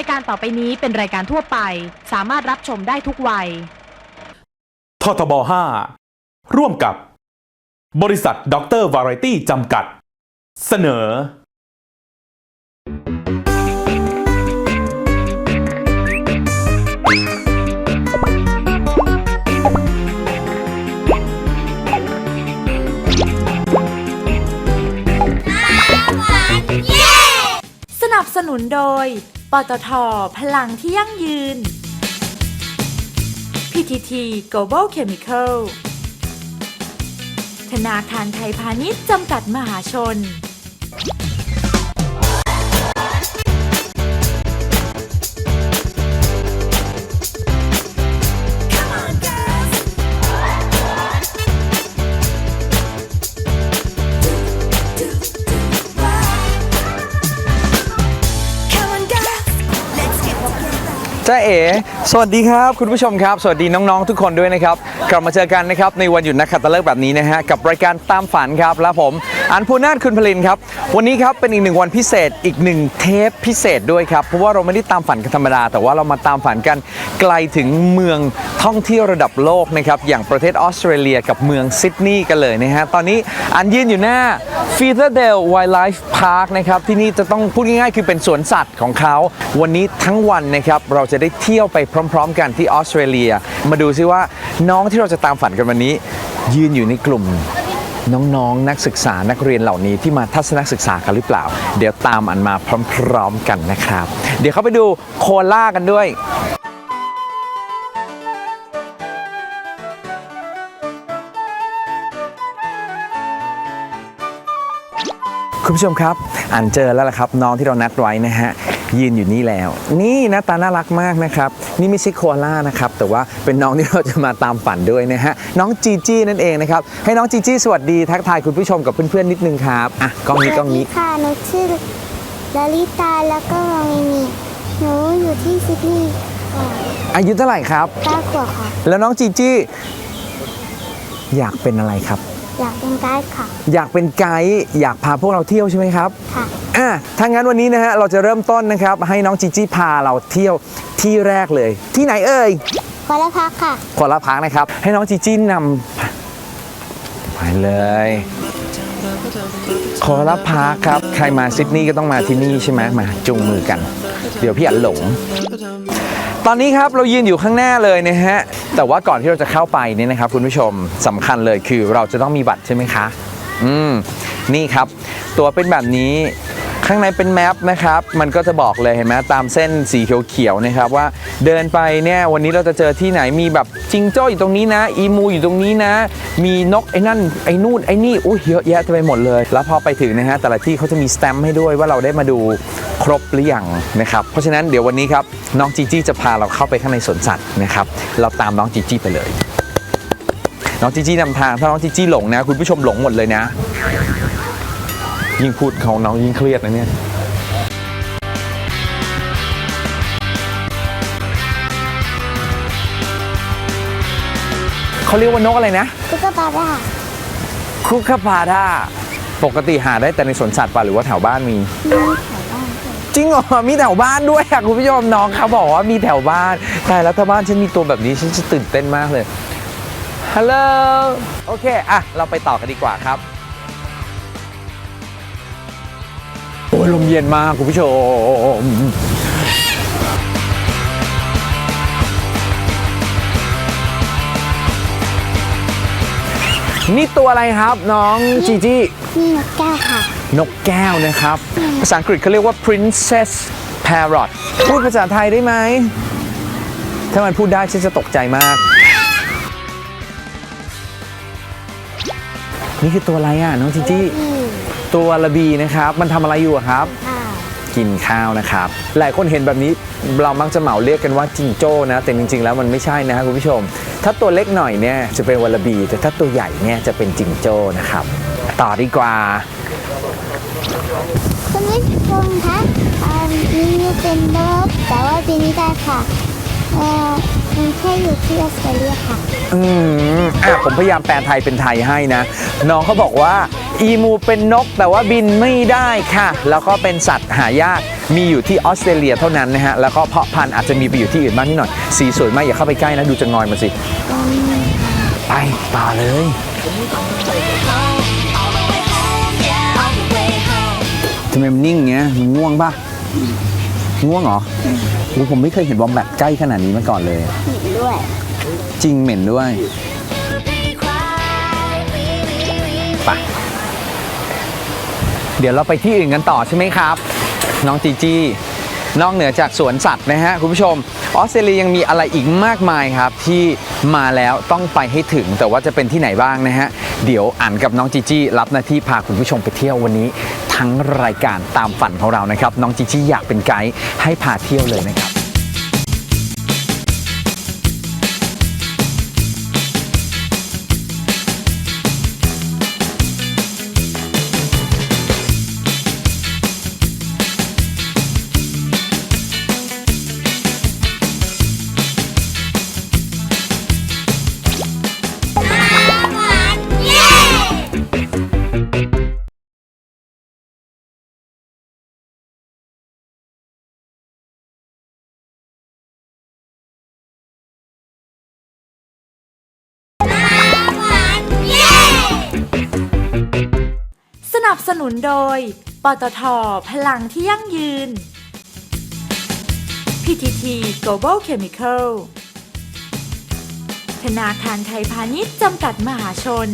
ายการต่อไปนี้เป็นรายการทั่วไป สามารถรับชมได้ทุกวัย ททบ 5 ร่วมกับ บริษัทด็อกเตอร์วาไรตี้จำกัด เสนอ สนับสนุนโดย ปตทพลังที่ยั่งยืน PTT Global Chemical ธนาคารไทยพาณิชย์จำกัดมหาชน จ้าเอ๋สวัสดีครับ คุณผู้ชมครับ สวัสดีน้องๆทุกคนด้วยนะครับ กลับมาเจอกันนะครับในวันหยุดนักขัตฤกษ์แบบนี้นะฮะกับรายการตามฝันครับและผม อันภูนาถคุณพลินครับ วันนี้ครับเป็นอีกหนึ่งวันพิเศษอีกหนึ่งเทปพิเศษด้วยครับ เพราะว่าเราไม่ได้ตามฝันกันธรรมดา แต่ว่าเรามาตามฝันกันไกลถึงเมืองท่องเที่ยวระดับโลกนะครับอย่างประเทศออสเตรเลียกับเมืองซิดนีย์กันเลยนะฮะตอนนี้อันยืนอยู่หน้า f e a t h e r d a l e Wildlife Park นะครับที่นี่จะต้องพูดง่ายๆ คือเป็นสวนสัตว์ของเขา วันนี้ทั้งวันนะครับเราจะได้เที่ยวไปพร้อม ๆ กันที่ออสเตรเลีย มาดูซิว่าน้องที่เราจะตามฝันกันวันนี้ ยืนอยู่ในกลุ่ม น้องๆ นักศึกษานักเรียนเหล่านี้ที่มาทัศนศึกษากันหรือเปล่า เดี๋ยวตามอันมาพร้อมๆกันนะครับ เดี๋ยวเขาไปดูโคล่ากันด้วยคุณผู้ชมครับ อ่านเจอแล้วล่ะครับ น้องที่เรานัดไว้นะฮะ ยืนอยู่นี่แล้ว นี่หน้าตาน่ารักมากนะครับ นี่ไม่ใช่โคอาล่านะครับ แต่ว่าเป็นน้องที่เราจะมาตามฝันด้วยนะฮะ น้องจีจี้นั่นเองนะครับ ให้น้องจีจี้สวัสดีทักทายคุณผู้ชมกับเพื่อนๆนิดนึงครับ อะกล้องนี้กล้องนี้สวัสดีค่ะหนูชื่อลลิตาแล้วก็มองมินีหนูอยู่ที่ซิดนีย์ค่ะอายุเท่าไหร่ครับเก้าขวบค่ะ แล้วน้องจีจี้อยากเป็นอะไรครับ อยากเป็นไกด์ค่ะ อยากเป็นไกด์อยากพาพวกเราเที่ยวใช่ไหมครับค่ะอะถ้างั้นวันนี้นะฮะเราจะเริ่มต้นนะครับ ให้น้องจีจี้พาเราเที่ยวที่แรกเลย ที่ไหนเอ่ยวอลพักค่ะขอรับพักนะครับ ให้น้องจีจี้นำไปเลยขอรับพักครับ ใครมาซิดนีย์ก็ต้องมาที่นี่ใช่ไหมมาจุงมือกัน เดี๋ยวพี่อันหลง ตอนนี้ครับเรายืนอยู่ข้างหน้าเลยนะฮะ แต่ว่าก่อนที่เราจะเข้าไปเนี่ยนะครับ คุณผู้ชมสำคัญเลยคือเราจะต้องมีบัตรใช่ไหมคะ อืม นี่ครับ ตัวเป็นแบบนี้ ข้างในเป็นแมปนะครับ มันก็จะบอกเลยเห็นไหมตามเส้นสีเขียวๆนะครับว่าเดินไปเนี่ยวันนี้เราจะเจอที่ไหนมีแบบจิงโจ้อยู่ตรงนี้นะ อีมูอยู่ตรงนี้นะ มีนกไอ้นั่นไอ้นู่นไอ้นี่โอ้เยอะแยะไปหมดเลย แล้วพอไปถึงนะฮะแต่ละที่เขาจะมีสแตมป์ให้ด้วยว่าเราได้มาดูครบหรือยังนะครับเพราะฉะนั้นเดี๋ยววันนี้ครับน้องจีจี้จะพาเราเข้าไปข้างในสวนสัตว์นะครับเราตามน้องจีจี้ไปเลย น้องจีจี้นำทางถ้าน้องจีจี้หลงนะ คุณผู้ชมหลงหมดเลยนะ ยิ่งพูดของน้องยิ่งเครียดนะเนี่ยเขาเรียกว่านกอะไรนะกุกบาร่าคุกคาพาดาปกติหาได้แต่ในสวนสัตว์ป่ะหรือว่าแถวบ้านมีมีแถวบ้านด้วยจริงเหรอ มีแถวบ้านด้วยอะคุณผู้ชมน้องเขาบอกว่ามีแถวบ้าน แต่แล้วถ้าบ้านฉันมีตัวแบบนี้ฉันจะตื่นเต้นมากเลยฮัลโหลโอเคอะเราไปต่อกันดีกว่าครับ ลมเย็นมากคุณผู้ชมนี่ตัวอะไรครับน้องจีจี้นี่นกแก้วค่ะ นกแก้วนะครับ ภาษาอังกฤษเขาเรียกว่า princess parrot พูดภาษาไทยได้ไหม ถ้ามันพูดได้ฉันจะตกใจมาก นี่คือตัวอะไรอะน้องจีจี้นี่ ตัวระบีนะครับ มันทำอะไรอยู่อะครับ ค่ะ กินข้าวนะครับ หลายคนเห็นแบบนี้เรามักจะเหมาเรียกกันว่าจิงโจ้นะ แต่จริง ๆ แล้วมันไม่ใช่นะครับคุณผู้ชม ถ้าตัวเล็กหน่อยเนี่ยจะเป็นวาลาบี แต่ถ้าตัวใหญ่เนี่ยจะเป็นจิงโจ้นะครับ ต่อดีกว่า คุณผู้ชมคะอ่ามีเป็นนกแต่ว่าปีนี้ได้ค่ะ เอ่อมันแค่อยู่ที่ออสเตรเลียค่ะ อืมอะผมพยายามแปลไทยเป็นไทยให้นะ น้องเขาบอกว่า อีมูเป็นนกแต่ว่าบินไม่ได้ค่ะ แล้วก็เป็นสัตว์หายาก มีอยู่ที่ออสเตรเลียเท่านั้นนะฮะ แล้วก็เพาะพันธุ์อาจจะมีไปอยู่ที่อื่นบ้างนิดหน่อย สีสวยมากอย่าเข้าไปใกล้นะ ดูจะงอยมาสิ ไปต่อเลย ทำไมมันนิ่งเงี้ยมันง่วงป่ะ ง่วงเหรอโอ้ผมไม่เคยเห็นวอมแบตใกล้ขนาดนี้มาก่อนเลยด้วย จริงเหม็นด้วยไปเดี๋ยวเราไปที่อื่นกันต่อใช่ไหมครับ น้องจีจี้ นอกเหนือจากสวนสัตว์นะฮะคุณผู้ชม ออสเตรเลียยังมีอะไรอีกมากมายครับ ที่มาแล้วต้องไปให้ถึงแต่ว่าจะเป็นที่ไหนบ้างนะฮะ เดี๋ยวอ่านกับน้องจีจี้รับหน้าที่พาคุณผู้ชมไปเที่ยววันนี้ ทั้งรายการตามฝันของเรานะครับ น้องจีจี้อยากเป็นไกด์ให้พาเที่ยวเลยนะครับ สนับสนุนโดย ปตทพลังที่ยั่งยืน PTT Global Chemical ธนาคารไทยพาณิชย์จำกัดมหาชน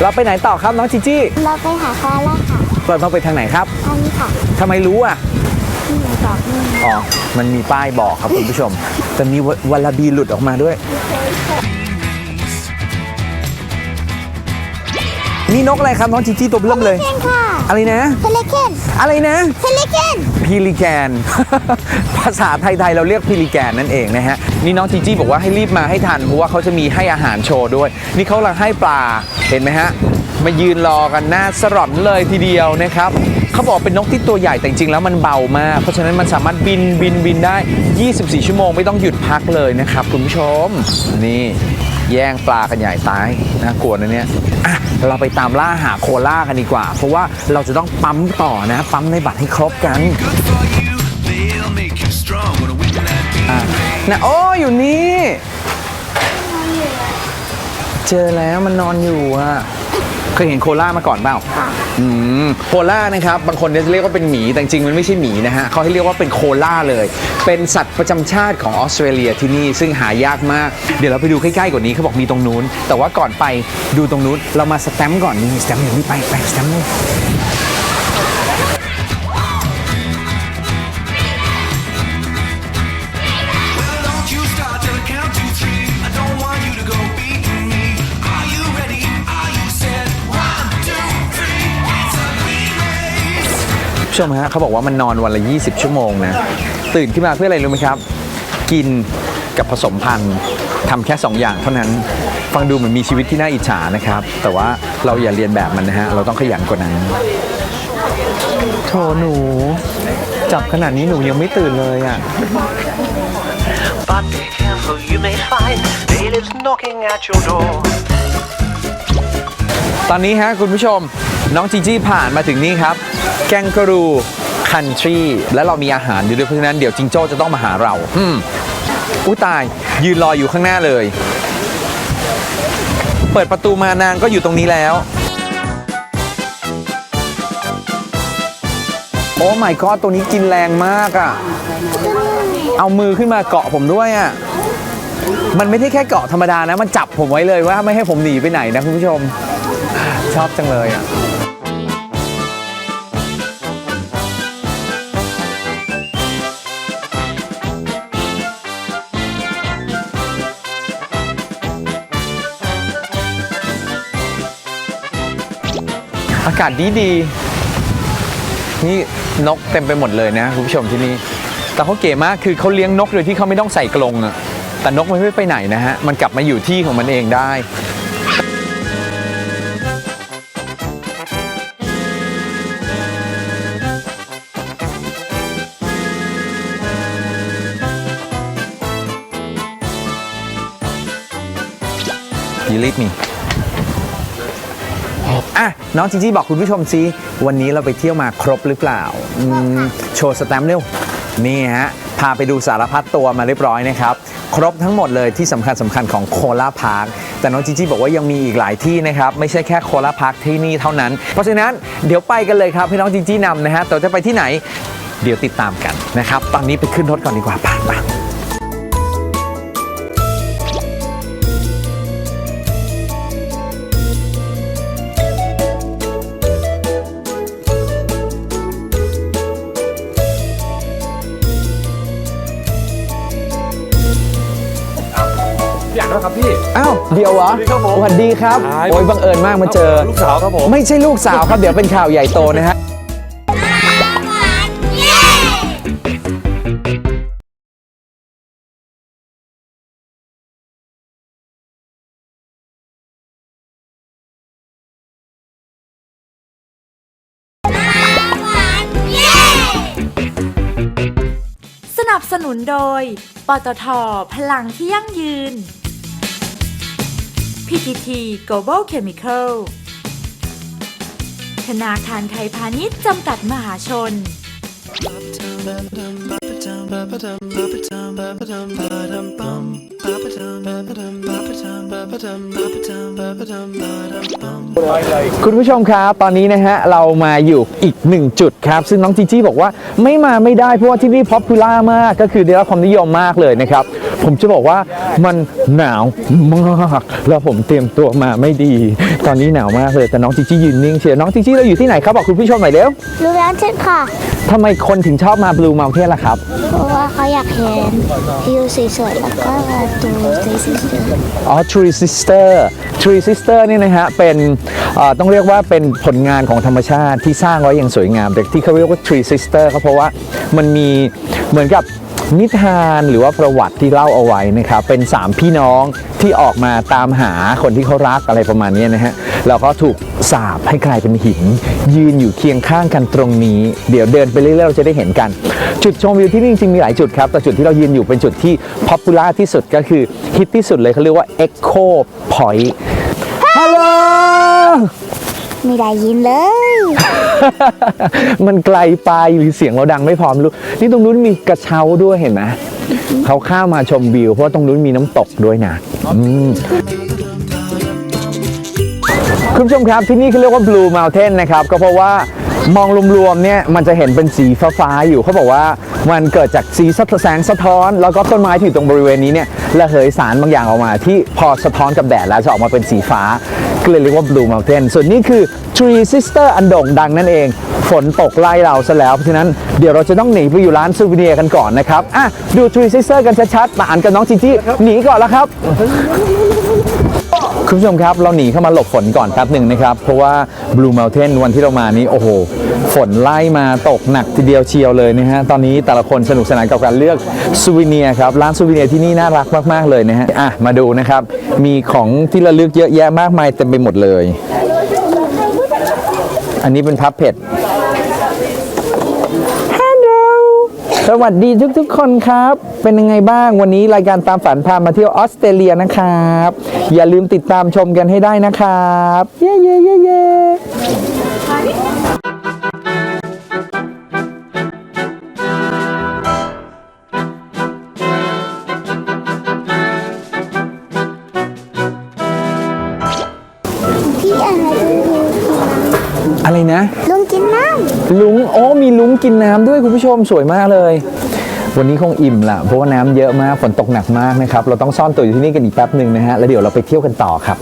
เราไปไหนต่อครับน้องจีจี้เราไปหาคอล่าค่ะเปิดมาไปทางไหนครับอันนี้ค่ะทำไมรู้อะที่หนูบอกนี่อ๋อ มันมีป้ายบอกครับคุณผู้ชม แต่มีวลาบีหลุดออกมาด้วย นี่นกอะไรครับน้องจีจี้ตัวเริ่มเลย เคนค่ะอะไรนะเพลเคนอะไรนะเพลเคนพิลิแกน ภาษาไทยๆเราเรียกพิลิแกนนั่นเองนะฮะ นี่น้องจีจี้บอกว่าให้รีบมาให้ทัน เพราะว่าเขาจะมีให้อาหารโชว์ด้วย นี่เขากำลังให้ปลาเห็นไหมฮะ มายืนรอกันหน้าสลอนเลยทีเดียวนะครับเขาบอกเป็นนกที่ตัวใหญ่แต่จริงๆแล้วมันเบามาก เพราะฉะนั้นมันสามารถบินบินบินได้ 24 ชั่วโมงไม่ต้องหยุดพักเลยนะครับคุณผู้ชมนี่ แย่งปลากันใหญ่ตายนะกลัวนะเนี่ยอะเราไปตามล่าหาโคล่ากันดีกว่า เพราะว่าเราจะต้องปั๊มต่อนะ ปั๊มในบัตรให้ครบกันอะนะโอ้อยู่นี่ เจอแล้วมันนอนอยู่อะ เคยเห็นโคล่ามาก่อนเปล่าอืมโคล่านะครับบางคนเนี่ยจะเรียกว่าเป็นหมีแต่จริงๆมันไม่ใช่หมีนะฮะเขาให้เรียกว่าเป็นโคล่าเลย เป็นสัตว์ประจำชาติของออสเตรเลียที่นี่ซึ่งหายากมาก เดี๋ยวเราไปดูใกล้ๆกว่านี้เขาบอกมีตรงนู้น แต่ว่าก่อนไปดูตรงนู้นเรามาสแตมป์ก่อนนี่สแตมป์อยู่นี่ไปไปสแตมป์เล ผู้ชมฮะเขาบอกว่ามันนอนวันละ 20 ชั่วโมงนะ ตื่นขึ้นมาเพื่ออะไรรู้ไหมครับ กินกับผสมพันธุ์ทำแค่ 2 อย่างเท่านั้น ฟังดูเหมือนมีชีวิตที่น่าอิจฉานะครับ แต่ว่าเราอย่าเรียนแบบมันนะฮะ เราต้องขยันกว่านั้นโถหนู จับขนาดนี้หนูยังไม่ตื่นเลยอะ But be careful, you may find bailiffs knocking at your door. ตอนนี้ฮะคุณผู้ชม น้องจีจี้ผ่านมาถึงนี่ครับ แกงกรูคันทรีและเรามีอาหารอยู่ด้วยเพราะฉะนั้นเดี๋ยวจิงโจ้จะต้องมาหาเราอืมอุ้ตายยืนรออยู่ข้างหน้าเลย เปิดประตูมานางก็อยู่ตรงนี้แล้ว โอ้ my god ตัวนี้กินแรงมากอะ่ะ เอามือขึ้นมาเกาะผมด้วยอะ่ะมันไม่ได้แค่เกาะธรรมดานะ มันจับผมไว้เลยว่าไม่ให้ผมหนีไปไหนนะคุณผู้ชม ชอบจังเลยอะอากาศดีดี นี่นกเต็มไปหมดเลยนะคุณผู้ชมที่นี่ แต่เขาเก๋มากคือเขาเลี้ยงนกโดยที่เขาไม่ต้องใส่กรงอะแต่นกมันไม่ไปไหนนะฮะ มันกลับมาอยู่ที่ของมันเองได้ believe me อะน้องจีจี้บอกคุณผู้ชมซิวันนี้เราไปเที่ยวมาครบหรือเปล่าอืมโชว์สแตมป์เร็ว นี่ฮะ พาไปดูสารพัดตัวมาเรียบร้อยนะครับ ครบทั้งหมดเลยที่สำคัญสำคัญของโคลาพาร์คแต่น้องจีจี้บอกว่ายังมีอีกหลายที่นะครับ ไม่ใช่แค่โคลาพาร์คที่นี่เท่านั้น เพราะฉะนั้นเดี๋ยวไปกันเลยครับ ให้น้องจีจี้นำนะฮะแต่จะไปที่ไหน เดี๋ยวติดตามกันนะครับ ตอนนี้ไปขึ้นรถก่อนดีกว่าไป่ะป่ แล้วครับพี่ อ้าวเดี๋ยวเหรอสวัสดีครับผมสวัสดีครับใช่ โอ้ยบังเอิญมากมาเจอ ลูกสาวครับผมไม่ใช่ลูกสาวครับ เดี๋ยวเป็นข่าวใหญ่โตนะฮะสนับสนุนโดย ปตท พลังที่ยั่งยืน PTT Global Chemical ธนาคารไทยพาณิชย์จำกัดมหาชน คุณผู้ชมครับ ตอนนี้นะฮะ เรามาอยู่อีกหนึ่งจุดครับ ซึ่งน้องจีจี้บอกว่าไม่มาไม่ได้เพราะว่าที่นี่พ o p ูล่ามาก ก็คือได้รับความนิยมมากเลยนะครับ ผมจะบอกว่ามันหนาวมาก แล้วผมเตรียมตัวมาไม่ดี ตอนนี้หนาวมากเลย แต่น้องจีจี้ยืนนิ่งเชียวน้องจีจี้เราอยู่ที่ไหนครับบอกคุณผู้ชมหน่อยเร็วรู้แล้วใช่ค่ะทำไมคนถึงชอบมา Blue Mountain ล่ะครับ เพราะว่าเขาอยากเห็นวิวสวยๆแล้วก็มาดูสวยๆอ๋อ Tree Sister Tree Sister นี่นะฮะเป็นต้องเรียกว่าเป็นผลงานของธรรมชาติที่สร้างไว้อย่างสวยงามแต่ที่เขาเรียกว่า Tree Sister ก็เพราะว่ามันมีเหมือนกับ นิทานหรือว่าประวัติที่เล่าเอาไว้นะครับเป็น 3 พี่น้องที่ออกมาตามหาคนที่เขารักอะไรประมาณนี้นะฮะแล้วก็ถูกสาบให้กลายเป็นหิน ยืนอยู่เคียงข้างกันตรงนี้ เดี๋ยวเดินไปเรื่อยๆเราจะได้เห็นกัน จุดชมวิวที่นี่จริงๆมีหลายจุดครับ แต่จุดที่เรายืนอยู่เป็นจุดที่ป๊อปปูล่าที่สุดก็คือฮิตที่สุดเลยเขาเรียกว่า Echo Point ฮัลโหล ไม่ได้ยินเลย มันไกลไปหรือเสียงเราดังไม่พร้อมรู้นี่ตรงนู้นมีกระเช้าด้วยเห็นไหมเขาข้ามมาชมวิว เพราะาตรงนู้นมีน้ำตกด้วยนะคุณผู้ชมครับที่นี่เขาเรียกว่า Blue Mountain นะครับ ก็เพราะว่า มองรวมๆเนี่ยมันจะเห็นเป็นสีฟ้าๆอยู่เขาบอกว่ามันเกิดจากสีสะแสงสะท้อน แล้วก็ต้นไม้ที่อยู่ตรงบริเวณนี้เนี่ยระเหยสารบางอย่างออกมา ที่พอสะท้อนกับแดดแล้วจะออกมาเป็นสีฟ้าก็เลยเรียกว่า Blue Mountain ส่วนนี้คือ Tree Sister อันโด่งดังนั่นเอง ฝนตกไล่เราซะแล้ว เพราะฉะนั้นเดี๋ยวเราจะต้องหนีไปอยู่ร้านซูวิเนียกันก่อนนะครับอะดู Tree Sister กันชัดๆมาอ่านกับน้องจีจี้หนีก่อนแล้วครับ คุณผู้ชมครับ เราหนีเข้ามาหลบฝนก่อนแป๊บหนึ่งนะครับ เพราะว่า Blue Mountain วันที่เรามานี้ โอ้โห ฝนไล่มาตกหนักทีเดียวเชียวเลยนะฮะ ตอนนี้แต่ละคนสนุกสนานกับการเลือกซูวิเนียครับ ร้านซูวิเนียที่นี่น่ารักมาก ๆ เลยนะฮะ อะ มาดูนะครับ มีของที่ระลึกเยอะแยะมากมายเต็มไปหมดเลย อันนี้เป็นพับเผ็ด ฮัลโหล สวัสดีทุกๆคนครับ เป็นยังไงบ้างวันนี้รายการตามฝันพามาเที่ยวออสเตรเลียนะครับ อย่าลืมติดตามชมกันให้ได้นะครับ เย้เย้เย้เย้ ลุงโอ้มีลุงกินน้ำด้วยคุณผู้ชมสวยมากเลย วันนี้คงอิ่มละเพราะว่าน้ำเยอะมากฝนตกหนักมากนะครับ เราต้องซ่อนตัวอยู่ที่นี่กันอีกแป๊บหนึ่งนะฮะแล้วเดี๋ยวเราไปเที่ยวกันต่อครับ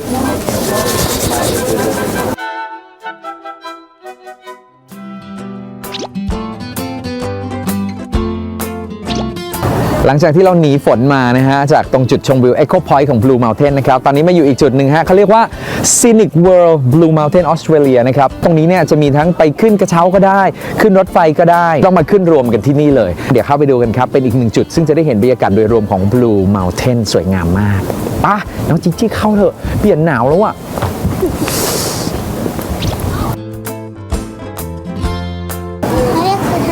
หลังจากที่เราหนีฝนมานะฮะ จากตรงจุดชมวิว Echo Point ของ Blue Mountain นะครับ ตอนนี้มาอยู่อีกจุดหนึ่งฮะเขาเรียกว่า Scenic World Blue Mountain Australia นะครับ ตรงนี้เนี่ยจะมีทั้งไปขึ้นกระเช้าก็ได้ ขึ้นรถไฟก็ได้ ต้องมาขึ้นรวมกันที่นี่เลย เดี๋ยวเข้าไปดูกันครับ เป็นอีกหนึ่งจุด ซึ่งจะได้เห็นบรรยากาศโดยรวมของ Blue Mountain สวยงามมากป่ะน้องจิจี้เข้าเถอะ เปลี่ยนหนาวแล้วอะ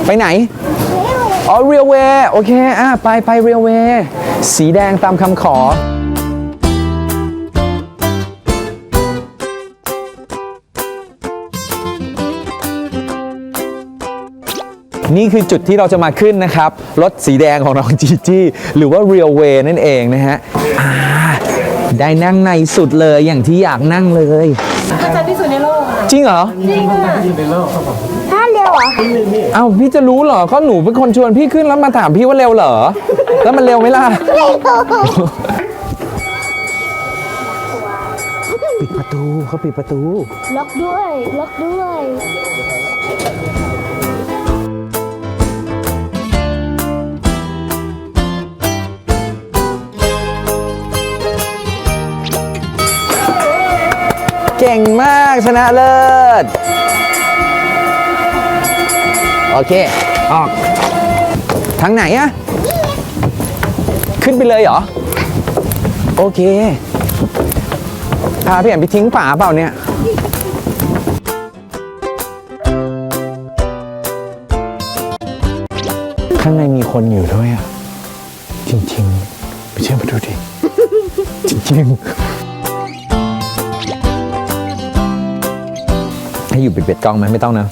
ไปไหน อ๋อเรียลเวย์โอเคอะไปไปเรียลเวย์สีแดงตามคำขอนี่คือจุดที่เราจะมาขึ้นนะครับ รถสีแดงของน้องจีจี้หรือว่า Real Way นั่นเองนะฮะได้นั่งในสุดเลยอย่างที่อยากนั่งเลยกระจายที่สุดในโลก จริงเหรอ จริงค่ะ เร็วเหรอเอ้าพี่จะรู้เหรอก็หนูเป็นคนชวนพี่ขึ้นแล้วมาถามพี่ว่าเร็วเหรอ แล้วมันเร็วไหมล่ะปิดประตูเขาปิดประตู ล็อกด้วย ล็อกด้วย เก่งมากชนะเลิศ โอเค ออก ทางไหนอะขึ้นไปเลยเหรอ โอเค พาพี่แอมไปทิ้งป่าเปล่าเนี่ยข้างในมีคนอยู่ด้วยอะ จริงๆ ไปเชื่อมาดูดิ จริงๆ ให้อยู่ปิดเบ็ดกล้องไหมไม่ต้องนะ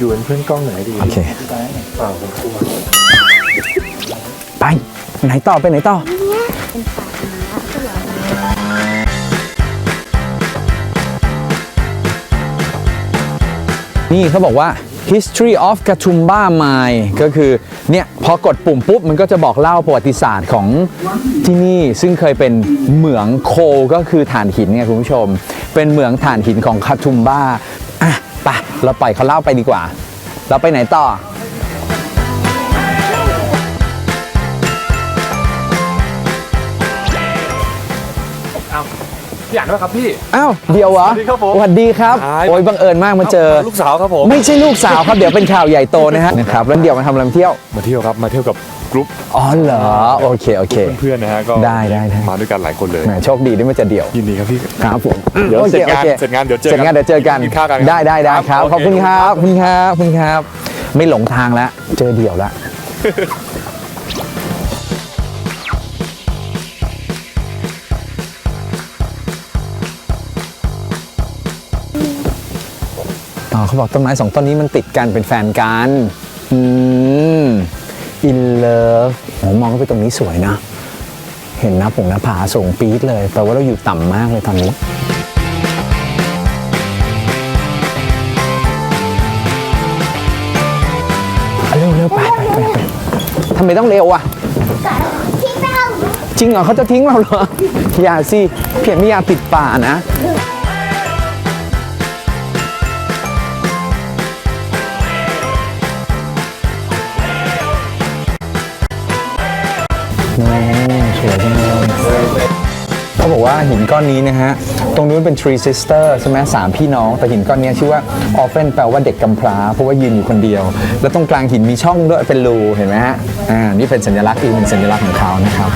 อยู่เป็นเพื่อนกล้องไหนดีโอเคเปล่าผมกลัวไปไหนต่อไปไหนต่อนี่เขาบอกว่า history of Katoomba Mine ก็คือเนี่ยพอกดปุ่มปุ๊บ มันก็จะบอกเล่าประวัติศาสตร์ของที่นี่ซึ่งเคยเป็นเหมืองโคก็คือถ่านหินไงคุณผู้ชม เป็นเหมืองถ่านหินของคาทุมบ้า อะไปเราปล่อยเขาเล่าไปดีกว่า เราไปไหนต่อพี่อ่านว่าครับพี่ อ้าวเดี๋ยวเหรอสวัสดีครับผมสวัสดีครับ ครับ โอ้ยบังเอิญมากมาเจอ ลูกสาวครับผมไม่ใช่ลูกสาวครับ เดี๋ยวเป็นข่าวใหญ่โตนะฮะนะครับแล้วเดี๋ยวมาทำอะไรมาเที่ยว มาเที่ยวครับมาเที่ยวกับ กรุ๊ปอ๋อเหรอ โอเค โอเค เพื่อนๆนะฮะก็ได้ได้ได้ มาด้วยกันหลายคนเลยแหมโชคดีที่ไม่เจอเดี่ยว ยินดีครับพี่ ครับผมเดี๋ยวโอเสร็คจงานโอคเสร็จงานเดี๋ยวเจอเสร็จงานเดี๋ยวเจอกันกินข้าวกันครับได้ได้ได้ครับครับขอบคุณโอเคครับขอบคุณครับขอบคุณครับ ไม่หลงทางแล้วเจอเดี่ยวแล้วอ๋อเขาบอกต้นไม้สองต้นนี้มันติดกันเป็นแฟนกัน อืม อินเลิฟโหมองเข้าไปตรงนี้สวยนะ เห็นหน้าผงหน้าผาสูงปี๊ดเลย แปลว่าเราอยู่ต่ำมากเลยตอนนี้เร็วเร็วไปไปไปไปทำไมต้องเร็วอะที่เราจริงเหรอเขาจะทิ้งเราเหรอ อย่าสิ เพียงไม่อยากติดป่านะ สวยจังเลยเขาบอกว่าหินก้อนนี้นะฮะ ตรงนู้นเป็น three sister ใช่ไหมสามพี่น้อง แต่หินก้อนนี้ชื่อว่า orphan แปลว่าเด็กกำพร้า เพราะว่ายืนอยู่คนเดียว แล้วตรงกลางหินมีช่องด้วยเป็นรูเห็นไหมฮะ อ่า นี่เป็นสัญลักษณ์อีกหนึ่งสัญลักษณ์ของเขานะครับ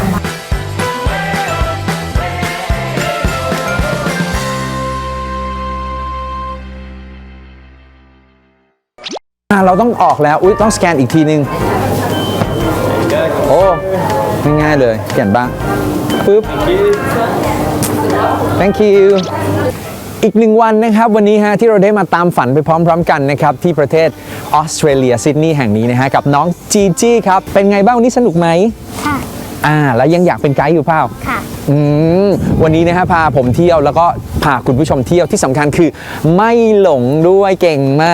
เราต้องออกแล้ว อุ้ยต้องสแกนอีกทีนึง ง่ายๆเลยเขียนบ้างปึ๊บ thank you อีกหนึ่งวันนะครับวันนี้ฮะที่เราได้มาตามฝันไปพร้อมๆกันนะครับที่ประเทศออสเตรเลียซิดนีย์แห่งนี้นะฮะกับน้องจีจี้ครับเป็นไงบ้างวันนี้สนุกไหมค่ะอ่าแล้วยังอยากเป็นไกด์อยู่เปล่าค่ะ อืมวันนี้นะฮะพาผมเที่ยวแล้วก็พาคุณผู้ชมเที่ยวที่สำคัญคือ ไม่หลงด้วยเก่งม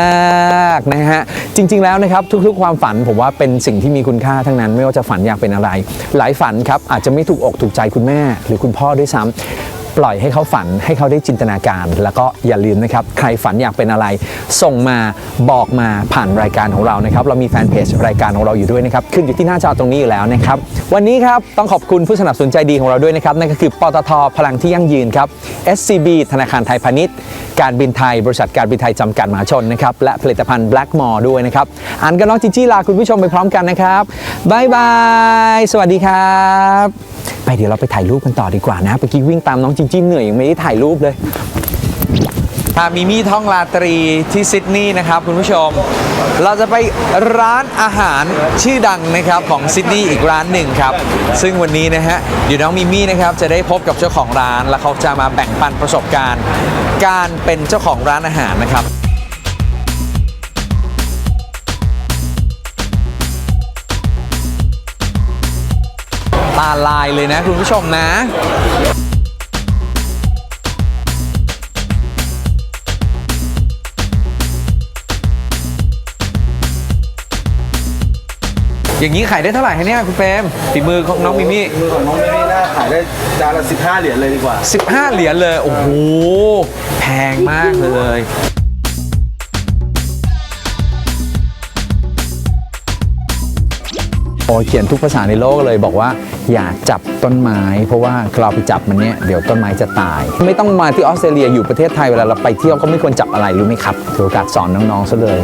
ากนะฮะจริง ๆแล้วนะครับทุกๆ ความฝันผมว่าเป็นสิ่งที่มีคุณค่าทั้งนั้น ไม่ว่าจะฝันอยากเป็นอะไร หลายฝันครับอาจจะไม่ถูกอกถูกใจคุณแม่หรือคุณพ่อด้วยซ้ำ ปล่อยให้เขาฝันให้เขาได้จินตนาการ แล้วก็อย่าลืมนะครับ ใครฝันอยากเป็นอะไร ส่งมาบอกมาผ่านรายการของเรานะครับ เรามีแฟนเพจรายการของเราอยู่ด้วยนะครับ ขึ้นอยู่ที่หน้าจอตรงนี้อยู่แล้วนะครับ วันนี้ครับต้องขอบคุณผู้สนับสนุนใจดีของเราด้วยนะครับ นั่นก็คือปตทพลังที่ยั่งยืนครับ SCB ธนาคารไทยพาณิชย์ การบินไทย บริษัทการบินไทยจำกัดมหาชนนะครับ และผลิตภัณฑ์ Blackmore ด้วยนะครับอ่านกับน้องจีจี้ลาคุณผู้ชมไปพร้อมกันนะครับบายบาย สวัสดีครับ เดี๋ยวเราไปถ่ายรูปกันต่อดีกว่านะเมื่อกี้วิ่งตามน้องจีจี้เหนื่อยยังไม่ได้ถ่ายรูปเลยพามีมี่ท่องลาตรีที่ซิดนีย์นะครับคุณผู้ชม เราจะไปร้านอาหารชื่อดังนะครับของซิดนีย์อีกร้านหนึ่งครับ ซึ่งวันนี้นะฮะเดี๋ยวน้องมิมี่นะครับจะได้พบกับเจ้าของร้าน แล้วเขาจะมาแบ่งปันประสบการณ์ การเป็นเจ้าของร้านอาหารนะครับ ตาลายเลยนะคุณผู้ชมนะอย่างนี้ขายได้เท่าไหร่คะเนี่ยคุณเฟรมฝีมือของน้องมิมี่มือของน้องมิมี่น่าขายได้จานละ15 เหรียญเลยดีกว่า 15 เหรียญเลย โอ้โห แพงมากเลย โอเขียนทุกภาษาในโลกเลยบอกว่าอย่าจับต้นไม้ เพราะว่าเราไปจับมันเนี่ยเดี๋ยวต้นไม้จะตาย ไม่ต้องมาที่ออสเตรเลียอยู่ประเทศไทยเวลาเราไปเที่ยวก็ไม่ควรจับอะไรรู้ไหมครับถือโอกาสสอนน้องๆซะเลย